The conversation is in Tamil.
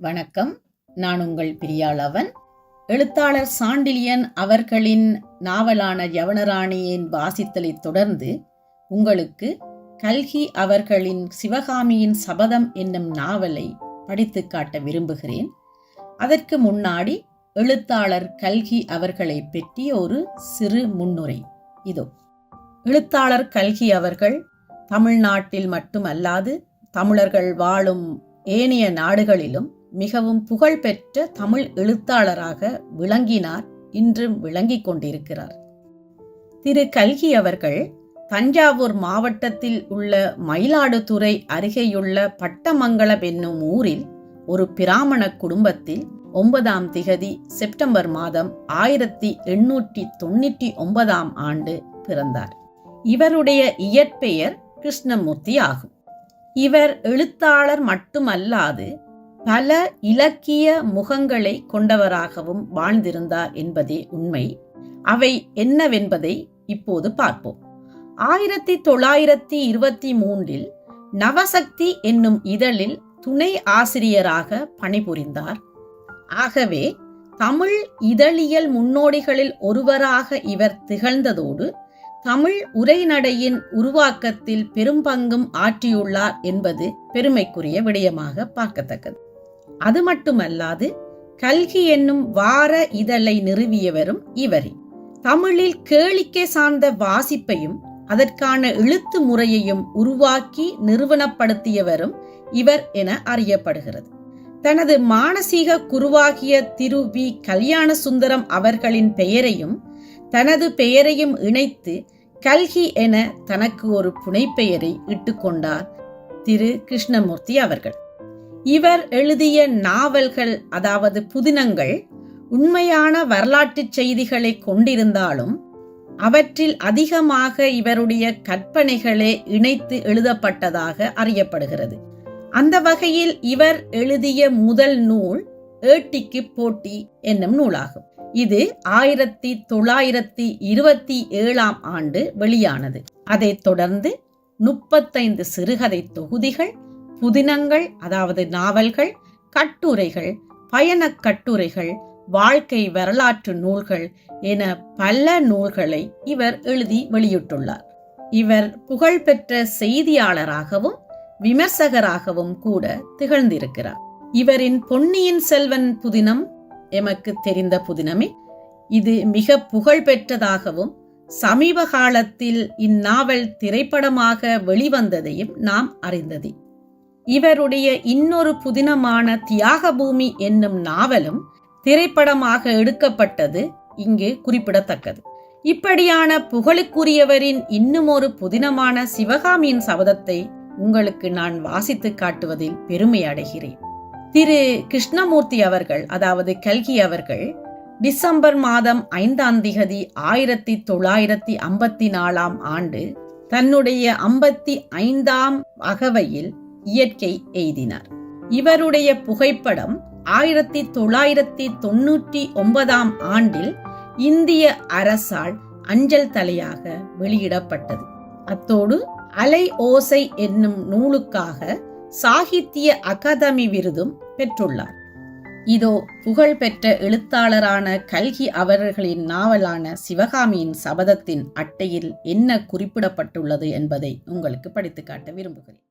வணக்கம். நான் உங்கள் பிரியாளவன். எழுத்தாளர் சாண்டிலியன் அவர்களின் நாவலான யவனராணியின் வாசித்தலைத் தொடர்ந்து உங்களுக்கு கல்கி அவர்களின் சிவகாமியின் சபதம் என்னும் நாவலை படித்து காட்ட விரும்புகிறேன். அதற்கு முன்னாடி எழுத்தாளர் கல்கி அவர்களை பற்றிய ஒரு சிறு முன்னுரை இதோ. எழுத்தாளர் கல்கி அவர்கள் தமிழ்நாட்டில் மட்டுமல்லாது தமிழர்கள் வாழும் ஏனைய நாடுகளிலும் மிகவும் புகழ்பெற்ற தமிழ் எழுத்தாளராக விளங்கினார் இன்றும் விளங்கிக் கொண்டிருக்கிறார். திரு. கல்கி அவர்கள் தஞ்சாவூர் மாவட்டத்தில் உள்ள மயிலாடுதுறை அருகேயுள்ள பட்டமங்கலம் என்னும் ஊரில் ஒரு பிராமண குடும்பத்தில் ஒன்பதாம் திகதி செப்டம்பர் மாதம் ஆயிரத்தி எண்ணூற்றி தொண்ணூற்றி ஒன்பதாம் ஆண்டு பிறந்தார். இவருடைய இயற்பெயர் கிருஷ்ணமூர்த்தி ஆகும். இவர் எழுத்தாளர் மட்டுமல்லாது பல இலக்கிய முகங்களை கொண்டவராகவும் வாழ்ந்திருந்தார் என்பதே உண்மை. அவை என்னவென்பதை இப்போது பார்ப்போம். ஆயிரத்தி தொள்ளாயிரத்தி இருபத்தி மூன்றில் நவசக்தி என்னும் இதழில் துணை ஆசிரியராக பணிபுரிந்தார். ஆகவே தமிழ் இதழியல் முன்னோடிகளில் ஒருவராக இவர் திகழ்ந்ததோடு தமிழ் உரைநடையின் உருவாக்கத்தில் பெரும்பங்கும் ஆற்றியுள்ளார் என்பது பெருமைக்குரிய விடயமாக பார்க்கத்தக்கது. அது மட்டுமல்லாது கல்கி என்னும் வார இதழை நிறுவியவரும் இவரே. தமிழில் கேளிக்கை சார்ந்த வாசிப்பையும் அதற்கான எழுத்து முறையையும் உருவாக்கி நிறுவனப்படுத்தியவரும் இவர் என அறியப்படுகிறது. தனது மானசீக குருவாகிய திரு வி. கல்யாண சுந்தரம் அவர்களின் பெயரையும் தனது பெயரையும் இணைத்து கல்கி என தனக்கு ஒரு புனைப்பெயரை இட்டுக்கொண்டார் திரு கிருஷ்ணமூர்த்தி அவர்கள். இவர் எழுதிய நாவல்கள் அதாவது புதினங்கள் உண்மையான வரலாற்று செய்திகளை கொண்டிருந்தாலும் அவற்றில் அதிகமாக இவருடைய கற்பனைகளே இணைத்து எழுதப்பட்டதாக அறியப்படுகிறது. அந்த வகையில் இவர் எழுதிய முதல் நூல் ஏட்டிக்கு போட்டி என்னும் நூலாகும். இது ஆயிரத்தி தொள்ளாயிரத்தி இருபத்தி ஏழாம் ஆண்டு வெளியானது. அதைத் தொடர்ந்து முப்பத்தைந்து சிறுகதை தொகுதிகள் புதினங்கள் அதாவது நாவல்கள் கட்டுரைகள் பயணக் கட்டுரைகள் வாழ்க்கை வரலாற்று நூல்கள் என பல நூல்களை இவர் எழுதி வெளியிட்டுள்ளார். இவர் புகழ்பெற்ற செய்தியாளராகவும் விமர்சகராகவும் கூட திகழ்ந்திருக்கிறார். இவரின் பொன்னியின் செல்வன் புதினம் எமக்கு தெரிந்த புதினமே இது மிக புகழ்பெற்றதாகவும் சமீப காலத்தில் இந்நாவல் திரைப்படமாக வெளிவந்ததையும் நாம் அறிந்தது. இவருடைய இன்னொரு புதினமான தியாகபூமி என்னும் நாவலும் திரைப்படமாக எடுக்கப்பட்டது இங்கு குறிப்பிடத்தக்கது. இப்படியான புகழுக்குரியவரின் இன்னும் ஒரு புதினமான சிவகாமியின் சபதத்தை உங்களுக்கு நான் வாசித்து காட்டுவதில் பெருமை அடைகிறேன். திரு கிருஷ்ணமூர்த்தி அவர்கள் அதாவது கல்கி அவர்கள் டிசம்பர் மாதம் ஐந்தாம் திகதி ஆயிரத்தி தொள்ளாயிரத்தி ஐம்பத்தி நாலாம் ஆண்டு தன்னுடைய ஐம்பத்தி ஐந்தாம் அகவையில் இயற்கை எய்தினார். இவருடைய புகைப்படம் ஆயிரத்தி தொள்ளாயிரத்தி தொன்னூற்றி ஒன்பதாம் ஆண்டில் இந்திய அரசால் அஞ்சல் தலையாக வெளியிடப்பட்டது. அத்தோடு அலை ஓசை என்னும் நூலுக்காக சாகித்ய அகாதமி விருதும் பெற்றுள்ளார். இதோ புகழ்பெற்ற எழுத்தாளரான கல்கி அவர்களின் நாவலான சிவகாமியின் சபதத்தின் அட்டையில் என்ன குறிப்பிடப்பட்டுள்ளது என்பதை உங்களுக்கு படித்து காட்ட விரும்புகிறேன்.